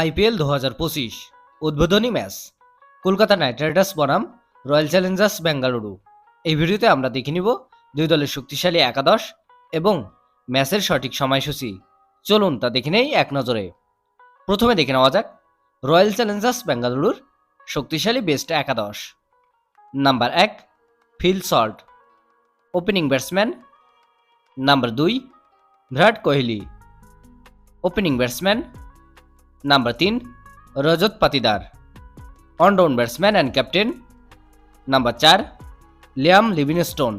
IPL দু হাজার পঁচিশ। উদ্বোধনী ম্যাচ। কলকাতা নাইট রাইডার্স বনাম, রয়্যাল চ্যালেঞ্জার্স বেঙ্গালুরু। এই ভিডিওতে আমরা দেখে নিব দুই দলের শক্তিশালী একাদশ এবং ম্যাচের সঠিক সময়সূচি। চলুন তা দেখে নেই এক নজরে। প্রথমে দেখে নেওয়া যাক রয়্যাল চ্যালেঞ্জার্স বেঙ্গালুরুর শক্তিশালী বেস্ট একাদশ। নাম্বার এক, Phil Salt. Opening batsman. Number দুই, Virat Kohli. Opening batsman number তিন Rajat Patidar allround batsman and captain number চার Liam Livingstone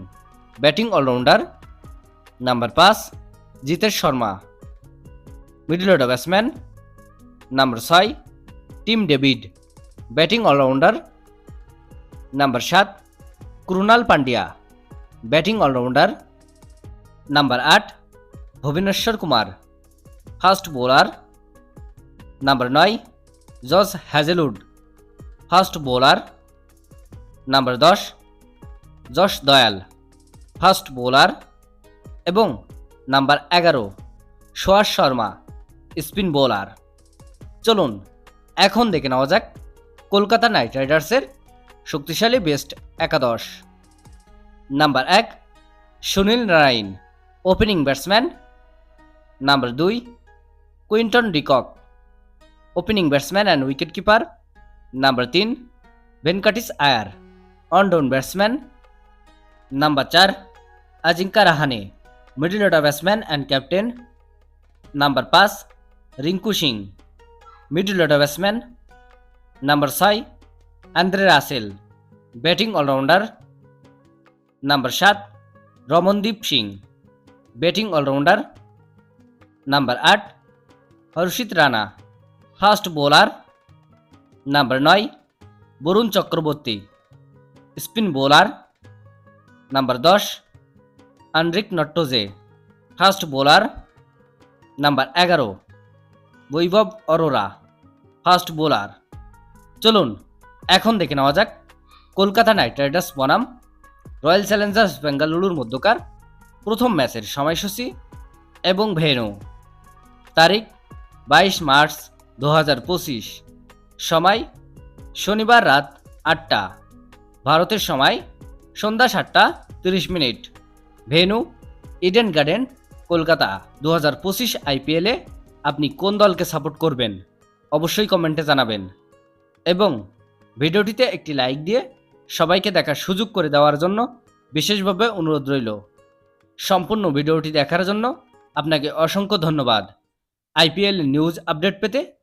batting allrounder number পাঁচ Jitesh Sharma middle order batsman number ছয় Tim David batting allrounder number সাত Krunal Pandya batting allrounder number আট Bhuvneshwar Kumar fast bowler number নয় Josh Hazlewood. Fast bowler, number দশ Yash Dayal. First bowler এবং number এগারো সোয়াস Sharma, spin bowler. চলুন, এখন দেখে নেওয়া যাক কলকাতা নাইট রাইডার্সের শক্তিশালী বেস্ট একাদশ। নাম্বার এক, Sunil Narine, opening batsman. Number দুই, Quinton de Kock. Opening batsman and wicket keeper number তিন Venkatesh Iyer one down batsman number চার Ajinkya Rahane middle order batsman and captain number পাঁচ Rinku Singh middle order batsman number ছয় Andre Russell batting allrounder number সাত Ramandeep Singh batting allrounder number আট Harshit Rana fast bowler number নয়, Varun Chakravarthy. Spin bowler number দশ Anrich Nortje. Fast bowler number এগারো, Vaibhav Arora. Fast bowler. চলুন, এখন দেখে নেওয়া যাক। কলকাতা নাইট রাইডার্স বনাম, রয়্যাল চ্যালেঞ্জার্স বেঙ্গালুরুর মধ্যকার প্রথম ম্যাচের সময়সূচি এবং ভেন্যু। তারিখ, বাইশ মার্চ দু হাজার পঁচিশ। সময় শনিবার রাত আটটা। ভারতের সময় সন্ধ্যা সাতটা তিরিশ minute. Venue, Eden Garden, Kolkata. দু হাজার পঁচিশ আইপিএলে আপনি কোন দলকে সাপোর্ট করবেন? অবশ্যই কমেন্টে জানাবেন। এবং ভিডিওটিতে একটি লাইক দিয়ে সবাইকে দেখার সুযোগ করে দেওয়ার জন্য বিশেষভাবে অনুরোধ রইল। সম্পূর্ণ ভিডিওটি দেখার জন্য আপনাকে অসংখ্য ধন্যবাদ। আইপিএল নিউজ আপডেট পেতে